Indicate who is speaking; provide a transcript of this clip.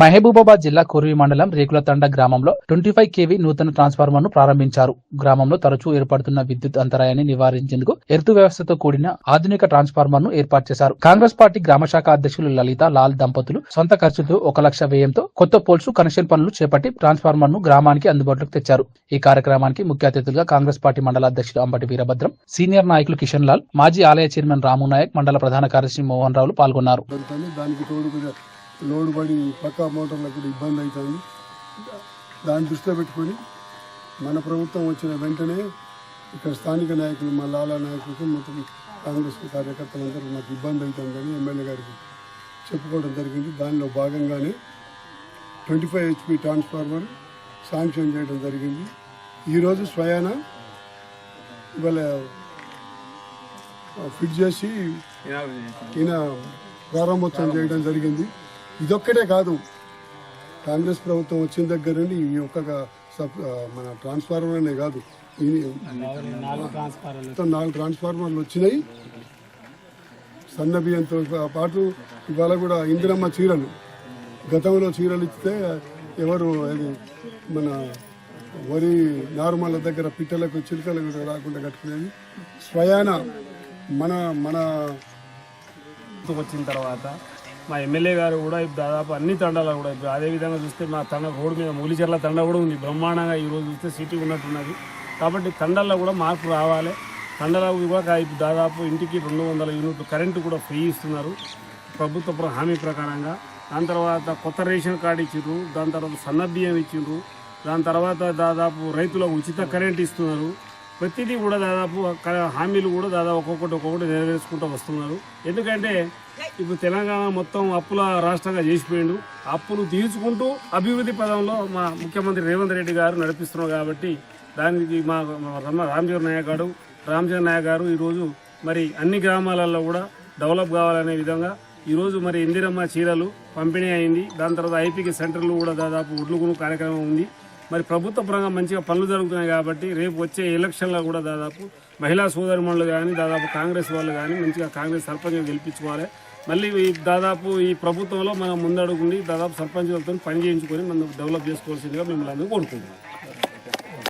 Speaker 1: మహబూబాబాద్ జిల్లా కొరివి మండలం రేకులతండ గ్రామంలో ట్వంటీ ఫైవ్ కేవీ నూతన ట్రాన్స్ఫార్మర్ను ప్రారంభించారు. గ్రామంలో తరచూ ఏర్పడుతున్న విద్యుత్ అంతరాయాన్ని నివారించేందుకు ఎర్తు వ్యవస్థతో కూడిన ఆధునిక ట్రాన్స్ఫార్మర్ను ఏర్పాటు చేశారు. కాంగ్రెస్ పార్టీ గ్రామ శాఖ అధ్యక్షులు లలిత లాల్ దంపతులు సొంత ఖర్చుతో ఒక లక్ష వ్యయంతో కొత్త పోల్స్ కనెక్షన్ పనులు చేపట్టి ట్రాన్స్ఫార్మర్ను గ్రామానికి అందుబాటులోకి తెచ్చారు. ఈ కార్యక్రమానికి ముఖ్య అతిథులుగా కాంగ్రెస్ పార్టీ మండల అధ్యక్షులు అంబటి వీరభద్రం సీనియర్ నాయకులు కిషన్ లాల్ మాజీ ఆలయ చైర్మన్ రాము నాయక్ మండల ప్రధాన కార్యదర్శి మోహన్ రావులు పాల్గొన్నారు.
Speaker 2: లోడ్ పడి పక్క మోటార్లకు కూడా ఇబ్బంది అవుతుంది దాన్ని దృష్టిలో పెట్టుకొని మన ప్రభుత్వం వచ్చిన వెంటనే ఇక్కడ స్థానిక నాయకులు మా లాలా నాయకులకు మొత్తం కాంగ్రెస్ కార్యకర్తలందరూ నాకు ఇబ్బంది అవుతుందని ఎమ్మెల్యే గారికి చెప్పుకోవడం జరిగింది. దానిలో భాగంగానే twenty five HP transformer sanction చేయడం జరిగింది. ఈరోజు స్వయాన ఇవాళ ఫిట్ చేసి ఈయన ప్రారంభోత్సవం చేయడం జరిగింది. ఇదొక్కటే కాదు. కాంగ్రెస్ ప్రభుత్వం వచ్చిన దగ్గర నుండి ఈ ఒక్క సబ్ మన ట్రాన్స్ఫార్మర్ అనే కాదు మొత్తం నాలుగు ట్రాన్స్ఫార్మర్లు వచ్చినాయి. సన్న బియ్యంతో పాటు ఇవాళ కూడా ఇందిరమ్మ చీరలు. గతంలో చీరలు ఇస్తే ఎవరు అది మన వరి నార్మల్ దగ్గర పిట్టలకు చిలుకలకు రాకుండా కట్టుకునేది. స్వయాన మన మన
Speaker 3: వచ్చిన తర్వాత మా ఎమ్మెల్యే గారు కూడా ఇప్పుడు దాదాపు అన్ని తండాలు కూడా ఇప్పుడు అదే విధంగా చూస్తే మా తండ రోడ్డు మీద మూలిచెర్ల తండ కూడా ఉంది. బ్రహ్మాండంగా ఈ రోజు చూస్తే సిటీ ఉన్నట్టున్నది. కాబట్టి తండల్లో కూడా మార్పు రావాలి. తండలో కూడా ఇప్పుడు దాదాపు ఇంటికి రెండు వందల యూనిట్లు కరెంటు కూడా ఫ్రీ ఇస్తున్నారు. ప్రభుత్వ ప్ర- హామీ ప్రకారంగా. దాని తర్వాత కొత్త రేషన్ కార్డు ఇచ్చిండ్రు. దాని తర్వాత సన్న బియ్యం ఇచ్చిండ్రు. దాని తర్వాత దాదాపు రైతులకు ఉచిత కరెంట్ ఇస్తున్నారు. ప్రతిదీ కూడా దాదాపు హామీలు కూడా దాదాపు ఒక్కొక్కటి ఒక్కొక్కటి నెరవేర్చుకుంటూ వస్తున్నారు. ఎందుకంటే ఇప్పుడు తెలంగాణ మొత్తం అప్పుల రాష్ట్రంగా చేసిపోయిండు. అప్పులు తీర్చుకుంటూ అభివృద్ధి పదంలో మా ముఖ్యమంత్రి రేవంత్ రెడ్డి గారు నడిపిస్తున్నారు కాబట్టి దానికి మా మా రామచంద్ర నాయక్ గారు రామచంద్ర నాయక్ గారు ఈరోజు మరి అన్ని గ్రామాలలో కూడా డెవలప్ కావాలనే విధంగా ఈరోజు మరి ఇందిరమ్మ చీరలు పంపిణీ అయింది. దాని తర్వాత ఐపీకి సెంటర్లు కూడా దాదాపు ఉడ్లుగును కార్యక్రమం ఉంది. మరి ప్రభుత్వ పరంగా మంచిగా పనులు జరుగుతున్నాయి కాబట్టి రేపు వచ్చే ఎలక్షన్లో కూడా దాదాపు మహిళా సోదరిమణులు కానీ దాదాపు కాంగ్రెస్ వాళ్ళు కానీ మంచిగా కాంగ్రెస్ సర్పంచ్ గెలిపించుకోవాలి. మళ్ళీ దాదాపు ఈ ప్రభుత్వంలో మనం ముందడుగుండి దాదాపు సర్పంచ్లతో పని చేయించుకొని మనం డెవలప్ చేసుకోవాల్సిందిగా మిమ్మల్ని అందరూ కోరుకుంటున్నాం.